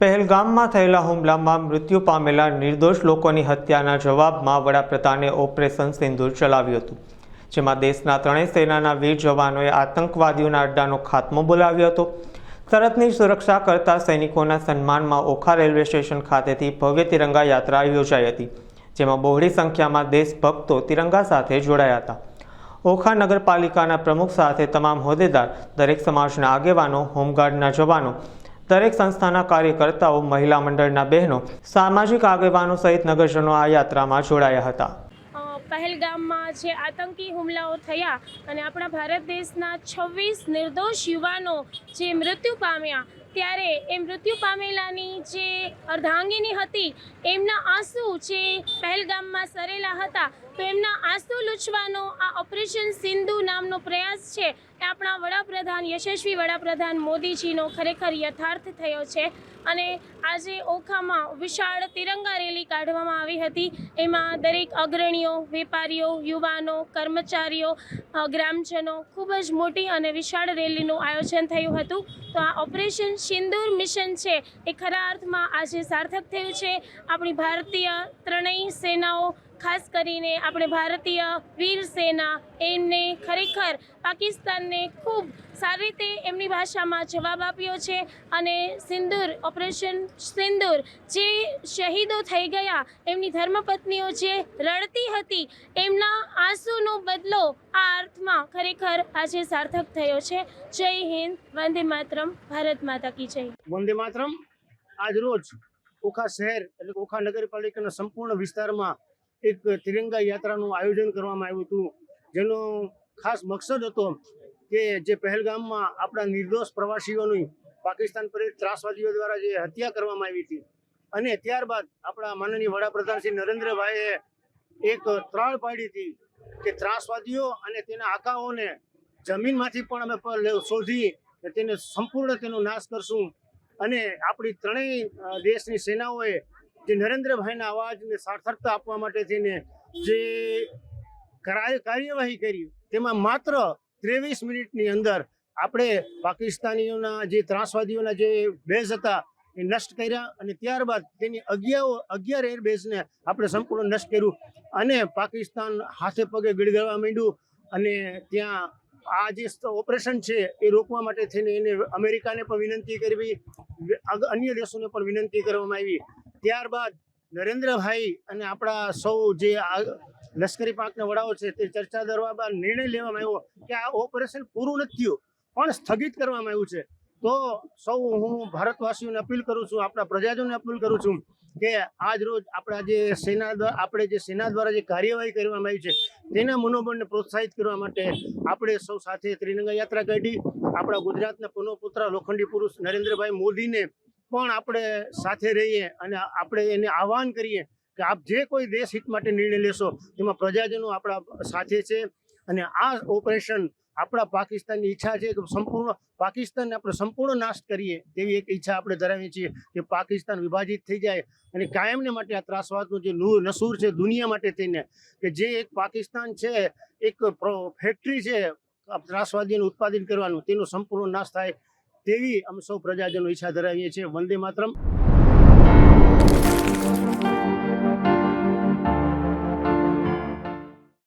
પહેલગામમાં થયેલા હુમલામાં મૃત્યુ પામેલા નિર્દોષ લોકોની હત્યાના જવાબમાં વડાપ્રધાને ઓપરેશન સિંદૂર ચલાવ્યું હતું, જેમાં દેશના ત્રણેય સેનાના વીર જવાનોએ આતંકવાદીઓના અડ્ડાનો ખાત્મો બોલાવ્યો હતો. સરહદની સુરક્ષા કરતા સૈનિકોના સન્માનમાં ઓખા રેલવે સ્ટેશન ખાતેથી ભવ્ય તિરંગા યાત્રા યોજાઈ હતી, જેમાં બહોળી સંખ્યામાં દેશભક્તો તિરંગા સાથે જોડાયા હતા. ઓખા નગરપાલિકાના પ્રમુખ સાથે તમામ હોદ્દેદાર દરેક સમાજના આગેવાનો, હોમગાર્ડના જવાનો દરેક સંસ્થાના કાર્યકર્તાઓ, મહિલા મંડળના બહેનો, સામાજિક આગેવાનો સહિત નગરજનો આ યાત્રામાં જોડાયા હતા. પહેલગામમાં જે આતંકી હુમલાઓ થયા અને આપણા ભારત દેશના છવ્વીસ નિર્દોષ યુવાનો જે મૃત્યુ પામ્યા, ત્યારે એ મૃત્યુ પામેલાની જે અર્ધાંગીની હતી, એમના આંસુ જે પહેલગામમાં સરેલા હતા, તો એમના આંસુ લૂછવાનો આ ઓપરેશન સિંધુ નામનો પ્રયાસ છે. એ આપણા વડાપ્રધાન, યશસ્વી વડાપ્રધાન મોદીજીનો ખરેખર યથાર્થ થયો છે. અને આજે ઓખામાં વિશાળ તિરંગા રેલી કાઢવામાં આવી હતી. એમાં દરેક અગ્રણીઓ, વેપારીઓ, યુવાનો, કર્મચારીઓ ગ્રામજનો ખૂબ જ મોટી અને વિશાળ રેલીનું આયોજન થયું હતું. તો આ ઓપરેશન સિંદૂર મિશન છે એ ખરા અર્થમાં આજે સાર્થક થયું છે. આપણી ભારતીય ત્રણેય સેનાઓ ખાસ કરીને આપણે ભારતીય વીર સેના, એમને ખરેખર પાકિસ્તાનને ખૂબ સારી રીતે એમની ભાષામાં જવાબ આપ્યો છે અને સિંદૂર ઓપરેશન સિંદૂર જે શહીદો થઈ ગયા, એમની ધર્મપત્નીઓ જે રડતી હતી, એમના આંસુનો બદલો આ અર્થમાં ખરેખર આજે સાર્થક થયો છે. જય હિન્દ, વંદે માતરમ, ભારત માતા કી જય. વંદે માતરમ. આજ રોજ ઓખા શહેર એટલે ઓખા નગરપાલિકાના સંપૂર્ણ વિસ્તારમાં એક તિરંગા યાત્રાનું આયોજન કરવામાં આવ્યું હતું. જેનો ખાસ મકસદ હતો કે જે પહેલગામમાં આપણા નિર્દોષ પ્રવાસીઓની પાકિસ્તાન પર ત્રાસવાદીઓ દ્વારા જે હત્યા કરવામાં આવી હતી. અને ત્યારબાદ આપણા માનનીય વડાપ્રધાન શ્રી નરેન્દ્રભાઈએ એક ત્રાળ પાડી હતી કે ત્રાસવાદીઓ અને તેના આકાઓને જમીનમાંથી પણ અમે શોધી તેને સંપૂર્ણ તેનો નાશ કરશું. અને આપણી ત્રણેય દેશની સેનાઓએ જે નરેન્દ્રભાઈના અવાજને સાર્થકતા આપવા માટે થઈને જે કાર્યવાહી કરી, તેમાં માત્ર ત્રેવીસ મિનિટની અંદર આપણે પાકિસ્તાનીઓના જે ત્રાસવાદીઓના જે બેઝ હતા, એ નષ્ટ કર્યા અને ત્યારબાદ તેની અગિયાર અગિયાર એર બેઝને આપણે સંપૂર્ણ નષ્ટ કર્યું અને પાકિસ્તાન હાથે પગે ગળગળવા માંડ્યું અને ત્યાં આ જે ઓપરેશન છે એ રોકવા માટે થઈને એને અમેરિકાને પણ વિનંતી કરવી અન્ય દેશોને પણ વિનંતી કરવામાં આવી. ત્યારબાદ નરેન્દ્રભાઈ અને આપણા સૌ જે લશ્કરી પાંખના વડાઓ છે તે ચર્ચા કરવા બાદ નિર્ણય લેવામાં આવ્યો કે આ ઓપરેશન પૂરું નથી થયું, પણ સ્થગિત કરવામાં આવ્યું છે. તો સૌ હું ભારતવાસીઓને અપીલ કરું છું, આપણા પ્રજાજનોને અપીલ કરું છું કે આજ રોજ આપણા જે સેના દ્વારા આપણે જે સેના દ્વારા જે કાર્યવાહી કરવામાં આવી છે તેના મનોબળને પ્રોત્સાહિત કરવા માટે આપણે સૌ સાથે ત્રિરંગા યાત્રા કાઢી, આપણા ગુજરાતના પુનઃપુત્ર લોખંડી પુરુષ નરેન્દ્રભાઈ મોદીને પણ આપણે સાથે રહીએ અને આપણે એને આહવાન કરીએ કે આપ જે કોઈ દેશ હિત માટે નિર્ણય લેશો તેમાં પ્રજાજનો આપણા સાથે છે અને આ ઓપરેશન આપણા પાકિસ્તાનની ઈચ્છા છે કે સંપૂર્ણ પાકિસ્તાનને આપણે સંપૂર્ણ નાશ કરીએ તેવી એક ઈચ્છા આપણે ધરાવીએ છીએ કે પાકિસ્તાન વિભાજિત થઈ જાય અને કાયમને માટે આ ત્રાસવાદનું જે નસૂર છે દુનિયા માટે થઈને કે જે એક પાકિસ્તાન છે, એક ફેક્ટરી છે ત્રાસવાદીનું ઉત્પાદન કરવાનું, તેનો સંપૂર્ણ નાશ થાય તેવી અમે સૌ પ્રજાજનો ઈચ્છા ધરાવીએ છીએ. વંદે માતરમ.